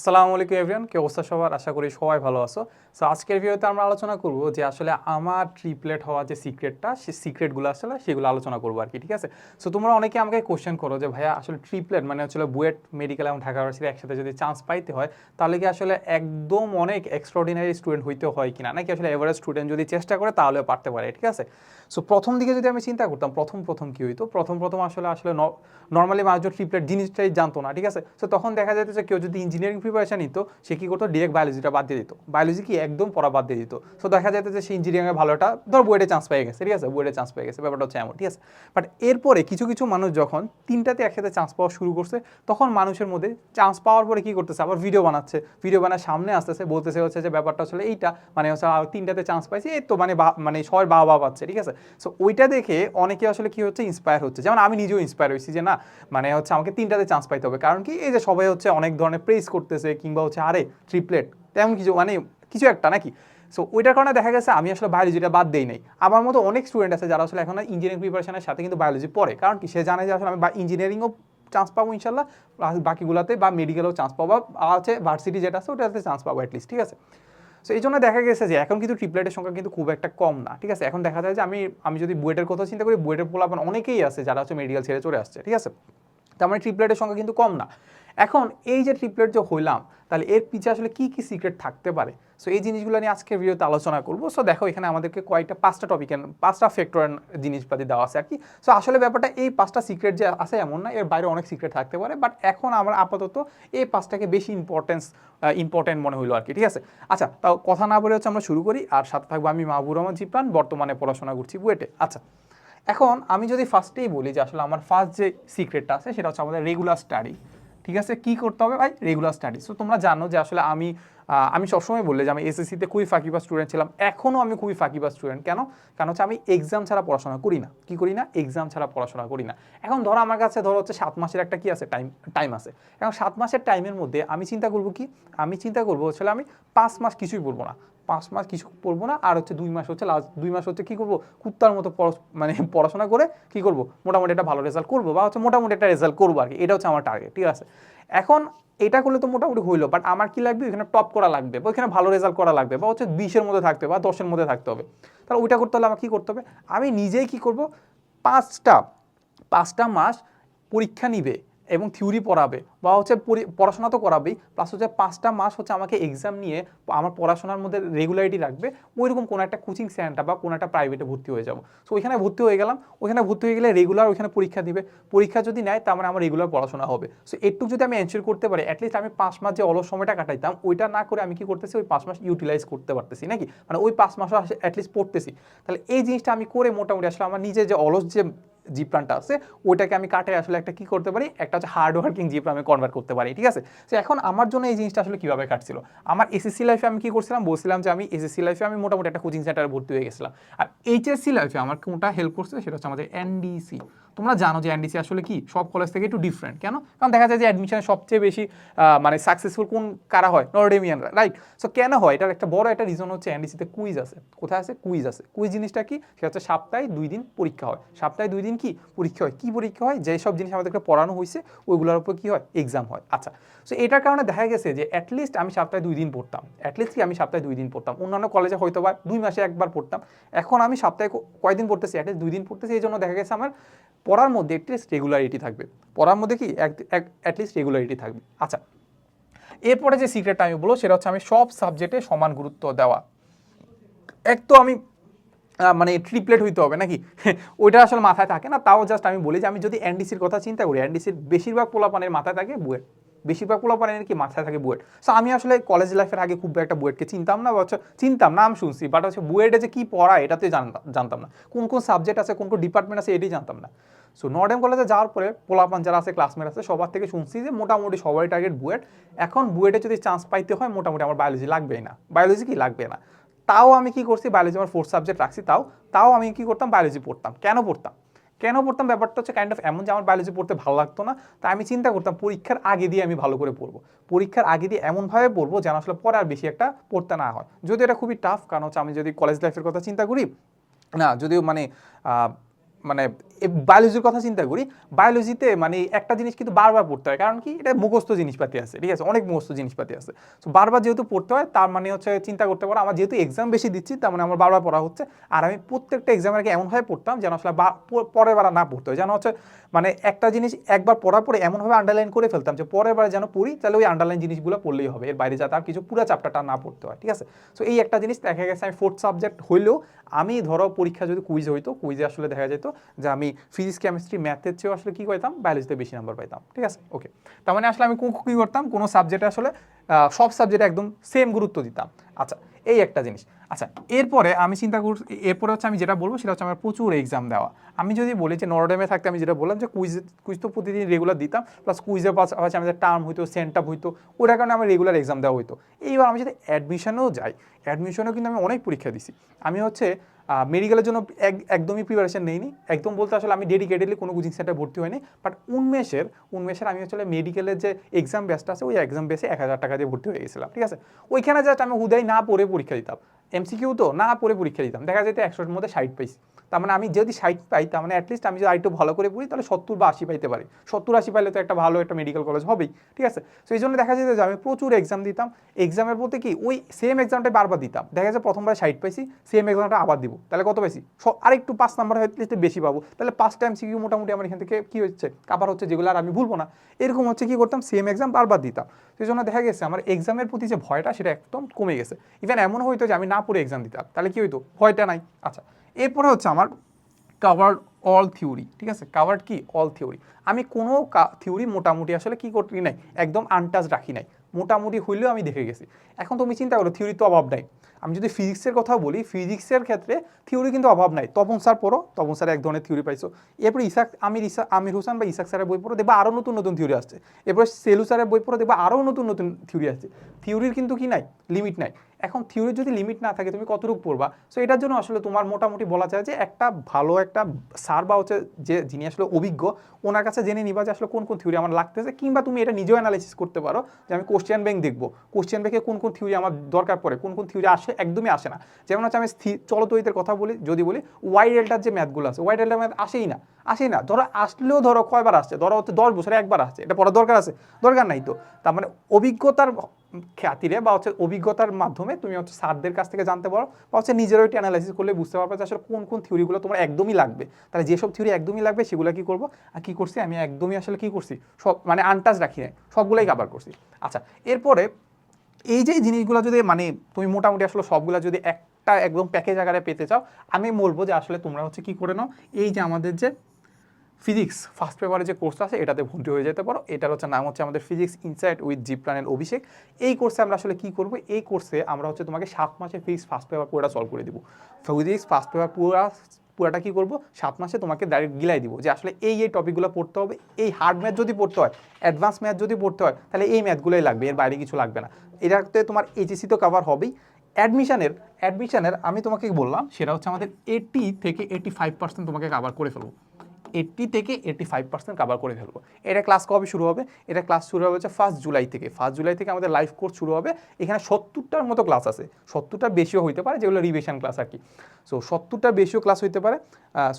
আসসালামু আলাইকুম এভরিয়ান কি অবস্থা সবার? আশা করি সবাই ভালো আছো। সো আজকের ভিডিওতে আমরা আলোচনা করব যে আসলে আমার ট্রিপলেট হওয়ার যে সিক্রেটটা সেই সিক্রেটগুলো আসলে সেগুলো আলোচনা করব আর কি ঠিক আছে? সো তোমরা অনেকে আমাকে কোশ্চেন করো যে, ভাইয়া, আসলে ট্রিপলেট মানে হচ্ছে বুয়েট মেডিকেল এবং ঢাকা ইউনিভার্সিটি একসাথে যদি চান্স পাইতে হয়, তাহলে কি আসলে একদম অনেক এক্সট্রাঅর্ডিনারি স্টুডেন্ট হইতে হয় কিনা? নাকি আসলে এভারেজ স্টুডেন্ট যদি চেষ্টা করে, তাহলেও পারতে পারে, ঠিক আছে? সো প্রথম দিকে যদি আমি চিন্তা করতাম, প্রথম প্রথম কী হইতো? প্রথম প্রথম আসলে আসলে নর্মালি মানুষজন ট্রিপলেট জিনিসটাই জানতো না, ঠিক আছে? সো তখন দেখা যেত যে কেউ যদি ইঞ্জিনিয়ারিং প্রিপারেশন নিত, সে কী করতো? ডিরেক্ট বায়োলজিটা বাদ দিয়ে দিত। বায়োলজি কি একদম পড়া বাদ দিয়ে দিত। সো দেখা যেত যে সে ইঞ্জিনিয়ারিংয়ে ভালোটা ধর বুয়েটে চান্স পেয়ে গেছে, ঠিক আছে? বুয়েটে চান্স পেয়ে গেছে, ব্যাপারটা হচ্ছে এমন, ঠিক আছে? বাট এরপরে কিছু কিছু মানুষ যখন তিনটাতে একসাথে চান্স পাওয়া শুরু করছে, তখন মানুষের মধ্যে চান্স পাওয়ার পরে কি করতেছে? আবার ভিডিও বানাচ্ছে। ভিডিও বানায় সামনে আসতেছে, বলতেছে হচ্ছে যে ব্যাপারটা আসলে এইটা মানে হচ্ছে তিনটাতে চান্স পাইছে, এই তো মানে মানে সবাই বাবা বাবা পাচ্ছে, ঠিক আছে? সো ওইটা দেখে অনেকে আসলে কি হচ্ছে? ইন্সপায়ার হচ্ছে। যেমন আমি নিজেও ইন্সপায়ার হয়েছি যে না মানে হচ্ছে আমাকে তিনটাতে চান্স পাইতে হবে। কারণ কি? এই যে সবাই হচ্ছে অনেক ধরনের প্রেস করতেছে কিংবা হচ্ছে আরে ট্রিপলেট তেমন কিছু মানে কিছু একটা নাকি? সো ওইটার কারণে দেখা গেছে আমি আসলে বায়োলজিটা বাদ দেই নাই। আমার মতো অনেক স্টুডেন্ট আছে যারা আসলে এখন ইঞ্জিনিয়ারিং প্রিপারেশনের সাথে কিন্তু বায়োলজি পড়ে। কারণ কি? সে জানে যে আসলে আমি ইঞ্জিনিয়ারিংও চান্স পাবো ইনশাল্লাহ বাকিগুলোতে বা মেডিকেলেও চান্স পাবো আছে ভার্সিটি যেটা আছে, ওটাতে চান্স পাবো অ্যাটলিস্ট ঠিক আছে? সো এই জন্য দেখা গেছে যে এখন কিন্তু ট্রিপলেটের সংখ্যা কিন্তু খুব একটা কম না, ঠিক আছে? এখন দেখা যায় যে আমি আমি যদি বুয়েটের কথা চিন্তা করি, বুয়েটের পোলাপান অনেকেই আছে যারা হচ্ছে মেডিকেল ছেড়ে চলে আসছে, ঠিক আছে? তার মানে ট্রিপলেটের সংখ্যা কিন্তু কম না। এখন এই যে ট্রিপলেট যে হইলাম, তাহলে এর পিছে আসলে কি কি সিক্রেট থাকতে পারে? সো এই জিনিসগুলো নিয়ে আজকের ভিডিওতে আলোচনা করব। সো দেখো, এখানে আমাদেরকে কয়েকটা, পাঁচটা টপিকের পাঁচটা ফ্যাক্টর জিনিসপাতি দেওয়া আছে আর কি। সো আসলে ব্যাপারটা এই পাঁচটা সিক্রেট যে আছে এমন না, এর বাইরে অনেক সিক্রেট থাকতে পারে বাট এখন আমরা আপাতত এই পাঁচটাকে বেশি ইম্পর্টেন্স ইম্পর্টেন্ট মনে হইল আর কি, ঠিক আছে? আচ্ছা তাও কথা না বলে হচ্ছে আমরা শুরু করি, আর সাথে থাকব আমি মাহবুর রহমান জিপ্রান, বর্তমানে পড়াশোনা করছি বুয়েটে। আচ্ছা এখন আমি যদি ফার্স্টেই বলি যে আসলে আমার ফার্স্ট যে সিক্রেটটা আছে, সেটা হচ্ছে আমাদের রেগুলার স্টাডি ঠিক আছে? কি করতে হবে ভাই? রেগুলার স্টাডি সো তোমরা জানো যে আসলে আমি আমি সবসময় বললে যে আমি এসএসসিতে খুবই ফাঁকিবা স্টুডেন্ট ছিলাম। এখনও আমি খুবই ফাঁকিবা স্টুডেন্ট কেন? কারণ হচ্ছে আমি এক্সাম ছাড়া পড়াশোনা করি না। কি করি না? এক্সাম ছাড়া পড়াশোনা করি না। এখন ধরো আমার কাছে ধরো হচ্ছে সাত মাসের একটা কি আছে? টাইম টাইম আছে। এখন সাত মাসের টাইমের মধ্যে আমি চিন্তা করব কি? আমি চিন্তা করব আসলে আমি পাঁচ মাস কিছুই পড়ব না। পাঁচ মাস কিছু পড়ব না, আর হচ্ছে দুই মাস হচ্ছে লাস্ট দুই মাস হচ্ছে কী করব? কুত্তার মতো মানে পড়াশোনা করে কি করব? মোটামুটি একটা ভালো রেজাল্ট করব বা হচ্ছে মোটামুটি একটা রেজাল্ট করব আর কি এটা হচ্ছে আমার টার্গেট ঠিক আছে? এখন এটা করলে তো মোটামুটি হইল বাট আমার কি লাগবে? এখানে টপ করা লাগবে বা এখানে ভালো রেজাল্ট করা লাগবে বা হচ্ছে বিশের মধ্যে থাকতে হবে বা দশের মধ্যে থাকতে হবে। তাহলে ওইটা করতে হলে আমার কী করতে হবে? আমি নিজেই কী করব? পাঁচটা পাঁচটা মাস পরীক্ষা নিবে। এবং থিওরি পড়াবে বা হচ্ছে পড়াশোনা তো করাবেই প্লাস হচ্ছে পাঁচটা মাস হচ্ছে আমাকে এক্সাম নিয়ে আমার পড়াশোনার মধ্যে রেগুলারিটি রাখবে ওইরকম কোনো একটা কোচিং সেন্টার বা কোনো একটা প্রাইভেটে ভর্তি হয়ে যাব। সো ওইখানে ভর্তি হয়ে গেলাম, ওইখানে ভর্তি হয়ে গেলে রেগুলার ওইখানে পরীক্ষা দিবে, পরীক্ষা যদি নেয় তার মানে আমার রেগুলার পড়াশোনা হবে। সো একটু যদি আমি এনশিওর করতে পারি অ্যাটলিস্ট আমি পাঁচ মাস যে অলস সময়টা কাটাইতাম, ওইটা না করে আমি কি করতেছি, ওই পাঁচ মাস ইউটিলাইজ করতে পারতেছি, নাকি? মানে ওই পাঁচ মাসও অ্যাটলিস্ট পড়তেছি। তাহলে এই জিনিসটা আমি করে মোটামুটি আসলে আমার নিজে যে অলস যে জিপ্রানটা আছে, ওইটাকে আমি কাটে আসলে একটা কি করতে পারি? একটা হচ্ছে হার্ড ওয়ার্কিং জিপ্রা আমি কনভার্ট করতে পারি, ঠিক আছে? তো এখন আমার জন্য এই জিনিসটা আসলে কীভাবে কাটছিল? আমার এসএসসি লাইফে আমি কি করছিলাম? বলছিলাম যে আমি এসএসসি লাইফে আমি মোটামুটি একটা কোচিং সেন্টারে ভর্তি হয়ে গেছিলাম। আর এইচএসসি লাইফে আমার কোনটা হেল্প করছে? সেটা হচ্ছে আমাদের এনডিসি তোমরা জানো যে এনডিসি আসলে কি? সব কলেজ থেকে একটু ডিফারেন্ট কেন? কারণ দেখা যায় যে অ্যাডমিশনে সবচেয়ে বেশি মানে সাকসেসফুল কোন কারা হয়? নর্ডেমিয়ানরা রাইট সো কেন হয়? এটার একটা বড় একটা রিজন হচ্ছে এনডিসিতে কুইজ আছে। কোথায় আছে? কুইজ আছে। কুইজ জিনিসটা কি? সেটা হচ্ছে সপ্তাহে দুই দিন পরীক্ষা হয়। সপ্তাহে দুই দিন কি? পরীক্ষা হয়। কি পরীক্ষা হয়? যে সব জিনিস আমাদেরকে পড়ানো হয়েছে, ওইগুলোর উপর কি হয়? এক্সাম হয়। আচ্ছা সো এটার কারণে দেখা গেছে যে অ্যাটলিস্ট আমি সপ্তাহে দুই দিন পড়তাম। অ্যাটলিস্ট কি আমি সপ্তাহে দুই দিন পড়তাম? অন্যান্য কলেজে হয়তো বা দুই মাসে একবার পড়তাম। এখন আমি সপ্তাহে কয়দিন পড়তেছি? অ্যাটলিস্ট দুই দিন পড়তেছি। এই জন্য দেখা গেছে আমার পড়ার মধ্যে অ্যাটলিস্ট রেগুলারিটি থাকবে। পড়ার মধ্যে কি? অ্যাটলিস্ট রেগুলারিটি থাকবে। আচ্ছা এরপরে যে সিক্রেটটা আমি বলব, সেটা হচ্ছে আমি সব সাবজেক্টে সমান গুরুত্ব দেওয়া। এক তো আমি মানে ট্রিপলেট হইতে হবে নাকি? ওইটা আসলে মাথায় থাকে না, তাও জাস্ট আমি বলি যে আমি যদি এনডিসির কথা চিন্তা করি এনডিসির বেশিরভাগ পোলাপানের মাথায় থাকে বুয়েট বেশিরভাগ পোলাপানের কি মাথায় থাকে বুয়েট। সো আমি আসলে কলেজ লাইফের আগে খুব একটা বুয়েটকে চিনতাম না বা চিনতাম, নাম শুনছি বাট হচ্ছে বুয়েটে যে কী পড়া, এটাতে জানতাম জানতাম না। কোন কোন সাবজেক্ট আছে, কোন কোন ডিপার্টমেন্ট আছে, এটাই জানতাম না। সো নর্ডেম কলেজে যাওয়ার পরে পোলাপান যারা আছে ক্লাসমেট আছে, সবার থেকে শুনছি যে মোটামুটি সবাই টার্গেট বুয়েট। এখন বুয়েটে যদি চান্স পাইতে হয়, মোটামুটি আমার বায়োলজি লাগবেই না। বায়োলজি কি? লাগবে না। তাও আমি কি করছি বায়োলজি আমার ফোর্থ সাবজেক্ট রাখছি, তাও তাও আমি কি করতাম বায়োলজি পড়তাম। কেন পড়তাম? কেন পড়তাম? ব্যাপারটা হচ্ছে কাইন্ড অফ এমন যে আমার বায়োলজি পড়তে ভালো লাগতো না তাই আমি চিন্তা করতাম পরীক্ষার আগে দিয়ে আমি ভালো করে পড়ব। পরীক্ষার আগে দিয়ে এমনভাবে পড়ব যেন আসলে পরে আর বেশি একটা পড়তে না হয়। যদি এটা খুবই টাফ কারণ হচ্ছে আমি যদি কলেজ লাইফের কথা চিন্তা করি, না, যদিও মানে মানে বায়োলজির কথা চিন্তা করি বায়োলজিতে মানে একটা জিনিস কিন্তু বারবার পড়তে হয়। কারণ কি? এটা মুখস্থ জিনিসপাতি আছে, ঠিক আছে? অনেক মুখস্থ জিনিসপাতি আছে। তো বারবার যেহেতু পড়তে হয়, তার মানে হচ্ছে চিন্তা করতে পারো, আমার যেহেতু এক্সাম বেশি দিচ্ছি, তার মানে আমার বারবার পড়া হচ্ছে। আর আমি প্রত্যেকটা এক্সামের আগে এমনভাবে পড়তাম যেন আসলে পরের বার না পড়তে হয়। যেন হচ্ছে মানে একটা জিনিস একবার পড়ার পরে এমনভাবে আন্ডারলাইন করে ফেলতাম যে, পরের বার যেন পড়ি, তাহলে ওই আন্ডারলাইন জিনিসগুলো পড়লেই হবে। এর বাইরে যাতে আর কিছু পুরো চ্যাপ্টারটা না পড়তে হয়, ঠিক আছে? সো এই একটা জিনিস দেখা গেছে, আমি ফোর্থ সাবজেক্ট হইলেও আমি ধরো পরীক্ষা যদি কুইজ হইতো কুইজে আসলে দেখা যেত যে আমি ফিজিক্স কেমিস্ট্রি ম্যাথের চেয়েও আসলে কী করতাম বায়োলজিতে বেশি নাম্বার পাইতাম, ঠিক আছে? ওকে তার মানে আসলে আমি কো- করতাম? কোনো সাবজেক্টে আসলে সব সাবজেক্টে একদম সেম গুরুত্ব দিতাম। আচ্ছা এই একটা জিনিস। আচ্ছা এরপরে আমি চিন্তা করছি এরপরে হচ্ছে আমি যেটা বলব সেটা হচ্ছে আমার প্রচুর এক্সাম দেওয়া। আমি যদি বলি যে নরডেমে থাকতে আমি যেটা বললাম যে কুইজ কুইজ তো প্রতিদিন রেগুলার দিতাম প্লাস কুইজের পাশে আমাদের টার্ম হইতো সেন্টাপ হইতো, ওটার কারণে আমার রেগুলার এক্সাম দেওয়া হইতো। এইবার আমি যদি অ্যাডমিশনেও যাই অ্যাডমিশনেও কিন্তু আমি অনেক পরীক্ষা দিছি। আমি হচ্ছে মেডিকেলের জন্য এক- একদমই প্রিপারেশন নেইনি। একদম বলতে আসলে আমি ডেডিকেটেডলি কোনো কোচিং সেন্টারে ভর্তি হয়নি। বাট উন্মেষের উন্মেষের আমি আসলে মেডিকেলের যে এক্সাম বেসটা আছে, ওই এক্সাম বেসে এক হাজার টাকা দিয়ে ভর্তি হয়ে গেছিলাম, ঠিক আছে? ওইখানে জাস্ট আমি হুদাই না পড়ে পরীক্ষা দিতাম। এমসিকিউ তো, না পড়ে পরীক্ষা দিতাম। দেখা যেত একশোর মধ্যে ষাট পাইছি। তার মানে আমি যদি ষাট পাই, তার মানে অ্যাটলিস্ট আমি যদি আরেকটু ভালো করে পড়ি, তাহলে সত্তর বা আশি পাইতে পারি। সত্তর, আশি পাইলে তো একটা ভালো একটা মেডিকেল কলেজ হবেই, ঠিক আছে? তো এই জন্য দেখা যেত যে আমি প্রচুর এক্সাম দিতাম। এক্সামের প্রতি কি, ওই সেম এক্সামটাই বারবার দিতাম। দেখা যাচ্ছে প্রথমবার ষাট পাইছি সেম এক্সামটা আবার দিব। তাহলে কত পাইছি? স- আরেকটু পাঁচ নাম্বার হয়তো বেশি পাবো। তাহলে পাঁচ টাইম সিকিউ মোটামুটি আমার এখান থেকে কি হচ্ছে? কাবার হচ্ছে যেগুলো আর আমি ভুলবো না। এরকম হচ্ছে কি করতাম সেম এক্সাম বারবার দিতাম। সেই জন্য দেখা গেছে, আমার এক্সামের প্রতি যে ভয়টা, সেটা একদম কমে গেছে। ইভেন এমন হইতো যে আমি না পড়ে এক্সাম দিতাম। তাহলে কি হইতো? ভয়টা নাই। আচ্ছা। এরপরে হচ্ছে আমার কাভার্ড অল থিওরি ঠিক আছে? কাভার্ড কি? অল থিওরি আমি কোনো থিওরি মোটামুটি আসলে কি করি নাই? একদম আনটাচ রাখি নাই। মোটামুটি হইলেও আমি দেখে গেছি। এখন তুমি চিন্তা করো থিওরি তো অভাব নাই। আমি যদি ফিজিক্সের কথা বলি ফিজিক্সের ক্ষেত্রে থিওরি কিন্তু অভাব নাই। তপন স্যার পড়ো, তপন স্যার এক ধরনের থিওরি পাইছো। এরপর ইসাক, আমির ইসা, আমির হোসেন বা ইসাক স্যারের বই পড়ো, দেখবা আরও নতুন নতুন থিওরি আসছে। এরপর সেলু স্যারের বই পড়ো, দেখবা আরও নতুন নতুন থিওরি আসছে। থিওরির কিন্তু কি নাই? লিমিট নাই। এখন থিওরির যদি লিমিট না থাকে, তুমি কতটুকু পড়বা? সো এটার জন্য আসলে তোমার মোটামুটি বলা যায় যে একটা ভালো একটা সার বা হচ্ছে যে যিনি আসলে অভিজ্ঞ, ওনার কাছে জেনে নিবা যে আসলে কোন কোন থিওরি আমার লাগতেছে, কিংবা তুমি এটা নিজেও অ্যানালাইসিস করতে পারো যে আমি কোশ্চেন ব্যাংক দেখব। কোশ্চেন ব্যাংকে কোন কোন থিওরি আমার দরকার পড়ে, কোন কোন থিওরি আসে, একদমই আসে না। যেমন হচ্ছে আমি চলতরিতের কথা বলি, যদি বলি ওয়াই ডেল্টার যে ম্যাথগুলো আছে ওয়াই ডেল্টার ম্যাথ আসেই না আসেই না। ধরো আসলেও ধরো কয়বার আসছে, ধরো হচ্ছে দশ বছরে একবার আসছে, এটা পড়ার দরকার আছে? দরকার নাই তো। তার মানে অভিজ্ঞতার খ্যাতিরে বা হচ্ছে অভিজ্ঞতার মাধ্যমে তুমি হচ্ছে স্যারদের কাছ থেকে জানতে পারো বা হচ্ছে নিজেরও একটু অ্যানালাইসিস করলে বুঝতে পারবে যে আসলে কোন কোন থিওরিগুলো তোমার একদমই লাগবে। তাহলে যেসব থিওরি একদমই লাগবে সেগুলো কী করব? আর কী করছি? আমি একদমই আসলে কী করছি? সব মানে আনটাচ রাখি নাই। সবগুলোই কাভার করছি। আচ্ছা এরপরে এই যে জিনিসগুলো যদি মানে তুমি মোটামুটি আসলে সবগুলো যদি একটা একদম প্যাকেজ আকারে পেতে চাও, আমি বলব যে আসলে তোমরা হচ্ছে কী করে নাও? এই যে আমাদের যে ফিজিক্স ফার্স্ট পেপারে যে কোর্সটা আছে, এটাতে ভর্তি হয়ে যেতে পারো। এটার হচ্ছে নাম হচ্ছে আমাদের ফিজিক্স ইনসাইট উইথ জি প্ল্যানেল অভিষেক। এই কোর্সে আমরা আসলে কী করব? এই কোর্সে আমরা হচ্ছে তোমাকে সাত মাসে ফিজিক্স ফার্স্ট পেপার পুরোটা সলভ করে দিব। ফিজিক্স ফার্স্ট পেপার পুরো, পুরোটা কী করব? সাত মাসে তোমাকে ডাইরেক্ট গিলাই দিব যে আসলে এই এই টপিকগুলো পড়তে হবে। এই হার্ড ম্যাথ যদি পড়তে হয় অ্যাডভান্স ম্যাথ যদি পড়তে হয়, তাহলে এই ম্যাথগুলোই লাগবে, এর বাইরে কিছু লাগবে না। এটাতে তোমার এইচএসি তো কভার হবেই। অ্যাডমিশনের অ্যাডমিশনের আমি তোমাকে বললাম, সেটা হচ্ছে আমাদের এইটি থেকে এইটি ফাইভ পার্সেন্ট তোমাকে কাভার করে ফেলব। এইট্টি থেকে এইট্টি ফাইভ পার্সেন্ট কাভার করে ফেলব। এটা ক্লাস কবে শুরু হবে? এটা ক্লাস শুরু হবে হচ্ছে ফার্স্ট জুলাই থেকে। ফার্স্ট জুলাই থেকে আমাদের লাইভ কোর্স শুরু হবে এখানে সত্তরটার মতো ক্লাস আছে। সত্তরটা বেশিও হইতে পারে, যেগুলো রিভিশন ক্লাস আর কি। সো সত্তরটা বেশিও ক্লাস হইতে পারে।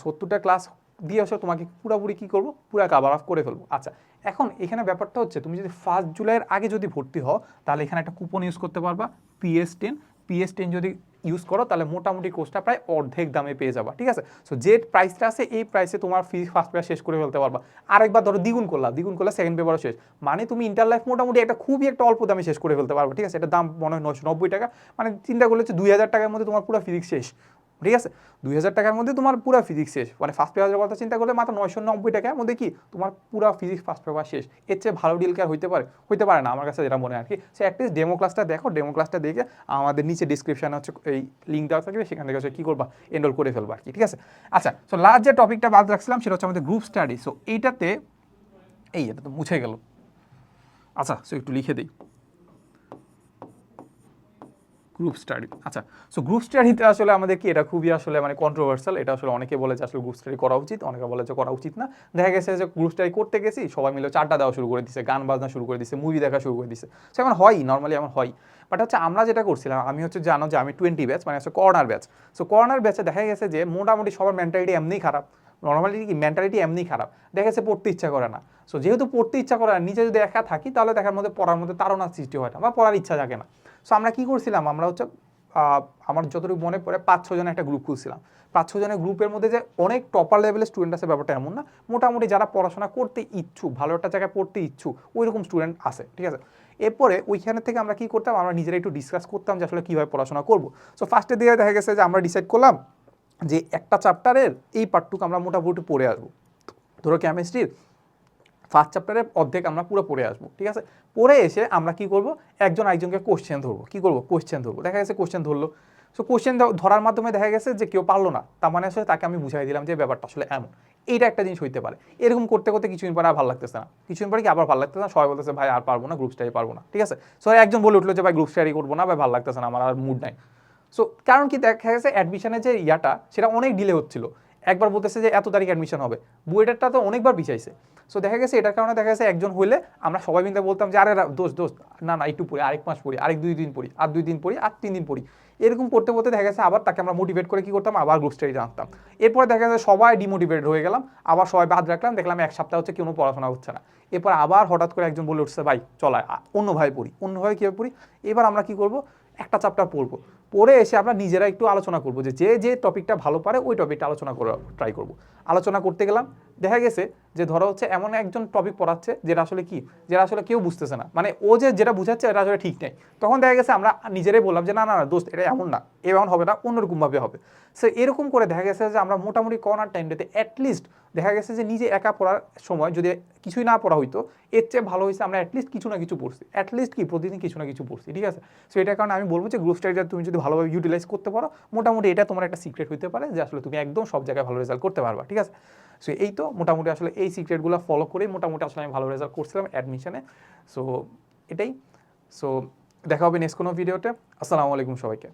সত্তরটা ক্লাস দিয়ে আসলে তোমাকে পুরোপুরি কী করব? পুরো কাভার অফ করে ফেলব। আচ্ছা এখন এখানে ব্যাপারটা হচ্ছে, তুমি যদি ফার্স্ট জুলাইয়ের আগে যদি ভর্তি হও, তাহলে এখানে একটা কুপন ইউজ করতে পারবা পিএস টেন পিএস টেন যদি ইউজ করো, তাহলে মোটামুটি কোর্সটা প্রায় অর্ধেক দামে পেয়ে যাবা, ঠিক আছে? সো যে প্রাইসটা আছে, এই প্রাইসে তোমার ফি ফার্স্ট পেপার শেষ করে ফেলতে পারবা। আরেকবার ধরো দ্বিগুণ করলা, দ্বিগুণ করলে সেকেন্ড পেপারও শেষ। মানে তুমি ইন্টার লাইফ মোটামুটি একটা খুবই একটা অল্প দামে শেষ করে ফেলতে পারবা, ঠিক আছে? এটা দাম মনে হয় নশো নব্বই টাকা। মানে চিন্তা করলে হচ্ছে দুই হাজার টাকার মধ্যে তোমার পুরো ফিজিক্স শেষ। ঠিক আছে? দুই হাজার টাকার মধ্যে তোমার পুরো ফিজিক্স শেষ। মানে ফার্স্ট পেপারের কথা চিন্তা করলে মাত্র নয়শো নব্বই টাকার মধ্যে কি? তোমার পুরো ফিজিক্স ফার্স্ট পেপার শেষ। এর চেয়ে ভালো ডিল কি আর হইতে পারে? হইতে পারে না, আমার কাছে যেটা মনে হয় আর কি। সে অ্যাটলিস্ট ডেমো ক্লাসটা দেখো ডেমো ক্লাসটা দেখে আমাদের নিচে ডিসক্রিপশানে হচ্ছে এই লিঙ্ক দেওয়া থাকবে, সেখান থেকে হচ্ছে কী করবা এনরোল করে ফেলবা আর কি, ঠিক আছে? আচ্ছা সো লাস্ট যে টপিকটা বাদ রাখছিলাম, সেটা হচ্ছে আমাদের গ্রুপ স্টাডি সো এইটাতে, এই এটা তো মুছে গেল। আচ্ছা সো একটু লিখে দিই। গ্রুপ স্টাডি আচ্ছা সো গ্রুপ স্টাডিতে আসলে আমাদের কি, এটা খুবই আসলে মানে কন্ট্রোভার্সাল এটা আসলে অনেকে বলে যে আসলে গ্রুপ স্টাডি করা উচিত, অনেকে বলে যে করা উচিত না। দেখা গেছে যে গ্রুপ স্টাডি করতে গেছি, সবাই মিলে চারটা দেওয়া শুরু করে দিছে, গান বাজনা শুরু করে দিছে মুভি দেখা শুরু করে দিছে। সো এমন হয় নর্মালি এমন হয়। বাট হচ্ছে আমরা যেটা করছিলাম, আমি হচ্ছে জানো যে আমি টোয়েন্টি ব্যাচ মানে হচ্ছে কর্নার ব্যাচ সো কর্নার ব্যাচে দেখা গেছে যে মোটামুটি সবার মেন্টালিটি এমনিই খারাপ। নর্মালি কি? মেন্টালিটি এমনি খারাপ। দেখা গেছে পড়তে ইচ্ছা করে না। সো যেহেতু পড়তে ইচ্ছা করে না নিজে যদি একা থাকি, তাহলে দেখার মধ্যে পড়ার মধ্যে তারা সৃষ্টি হয় না বা পড়ার ইচ্ছা জাগে না। সো আমরা কি করছিলাম? আমরা হচ্ছে আমার যতটুকু মনে পড়ে পাঁচ ছজনের একটা গ্রুপ খুলছিলাম। পাঁচ ছজনের গ্রুপের মধ্যে যে অনেক টপার লেভেলের স্টুডেন্ট আছে ব্যাপারটা এমন না। মোটামুটি যারা পড়াশোনা করতে ইচ্ছুক, ভালো একটা জায়গায় পড়তে ইচ্ছুক ওই রকম স্টুডেন্ট আছে, ঠিক আছে? এরপরে ওইখানে থেকে আমরা কি করতাম? আমরা নিজেরা একটু ডিসকাস করতাম যে আসলে কীভাবে পড়াশোনা করব। সো ফার্স্টের দিকে দেখা গেছে যে আমরা ডিসাইড করলাম যে একটা চ্যাপ্টারের এই পার্টটুকু আমরা মোটামুটি পড়ে আসব। ধরো কেমিস্ট্রির ফার্স্ট চ্যাপ্টারের অর্ধেক আমরা পুরো পড়ে আসব, ঠিক আছে? পড়ে এসে আমরা কি করব? একজন একজনকে কোশ্চেন ধরবো। কি করব? কোশ্চেন ধরবো। দেখা গেছে কোশ্চেন ধরলো। সো কোশ্চেন ধরার মাধ্যমে দেখা গেছে যে কেউ পারল না। তার মানে আসলে তাকে আমি বুঝাই দিলাম যে ব্যাপারটা আসলে এমন। এইটা একটা জিনিস হইতে পারে। এরকম করতে করতে কিছুদিন পরে আর ভালো লাগতেছে না। কিছুদিন পরে কি আবার ভালো লাগতেছে না? সবাই বলতেছে, ভাই, আর পারব না গ্রুপ স্টাডি পারব না। ঠিক আছে? সো একজন বলে উঠল যে, ভাই গ্রুপ স্টাডি করব না, ভাই, ভালো লাগতেছে না, আমার আর মুড নাই। সো কারণ কি দেখা গেছে অ্যাডমিশনের যে ইয়াটা, সেটা অনেক ডিলে হচ্ছিল। একবার বলতেছে যে এত তারিখ অ্যাডমিশন হবে। বুয়েটারটা তো অনেকবার পিছাইছে। সো দেখা গেছে এটার কারণে দেখা গেছে একজন হইলে আমরা সবাই মিলে বলতাম যে, আরে দোস্ত দোস্ত না না, একটু পড়ি, আরেক মাস পড়ি, আরেক দুই দিন পড়ি, আর দুই দিন পড়ি, আর তিন দিন পড়ি। এরকম পড়তে পড়তে দেখা গেছে আবার তাকে আমরা মোটিভেট করে কি করতাম? আবার গ্রুপ স্টাডি আনতাম। এরপরে দেখা গেছে সবাই ডিমোটিভেট হয়ে গেলাম, আবার সবাই বাদ রাখলাম, দেখলাম এক সপ্তাহ হচ্ছে কোনো পড়াশোনা হচ্ছে না। এরপর আবার হঠাৎ করে একজন বলে উঠছে, ভাই চলায় অন্যভাবে পড়ি। অন্যভাবে কীভাবে পড়ি? এবার আমরা কী করব? একটা চ্যাপ্টার পড়ব। পড়ে এসে আমরা নিজেরা একটু আলোচনা করব যে যে যে টপিকটা ভালো পারে ওই টপিকটা আলোচনা করা ট্রাই করব। আলোচনা করতে গেলাম দেখা গেছে যে ধরো হচ্ছে এমন একজন টপিক পড়াচ্ছে যেটা আসলে কি? যেটা আসলে কেউ বুঝতেছে না। মানে ও যে যেটা বুঝাচ্ছে এটা আসলে ঠিক নেই। তখন দেখা গেছে আমরা নিজেরাই বললাম যে, না না না, দোস্ত, এটা এমন না। এমন হবে না, অন্যরকমভাবে হবে। সে এরকম করে দেখা গেছে যে আমরা মোটামুটি করোনার টাইমটাতে অ্যাটলিস্ট দেখা গেছে যে নিজে একা পড়ার সময় যদি কিছুই না পড়া হইতো, এর চেয়ে ভালো হয়েছে আমরা অ্যাটলিস্ট কিছু না কিছু পড়ছি। অ্যাটলিস্ট কি? প্রতিদিন কিছু না কিছু পড়ছি, ঠিক আছে? সো এটার কারণে আমি বলব যে গ্রুপ স্টাডিটা তুমি যদি ভালোভাবে ইউটিলাইজ করতে পারো, মোটামুটি এটা তোমার একটা সিক্রেট হতে পারে যে আসলে তুমি একদম সব জায়গায় ভালো রেজাল্ট করতে পারবা, ঠিক আছে? সো এই তো মোটামুটি আসলে এই সিক্রেটগুলো ফলো করেই মোটামুটি আসলে আমি ভালো রেজাল্ট করছিলাম অ্যাডমিশনে সো এটাই। সো দেখা হবে নেক্সট কোনো ভিডিওতে আসসালামু আলাইকুম সবাইকে।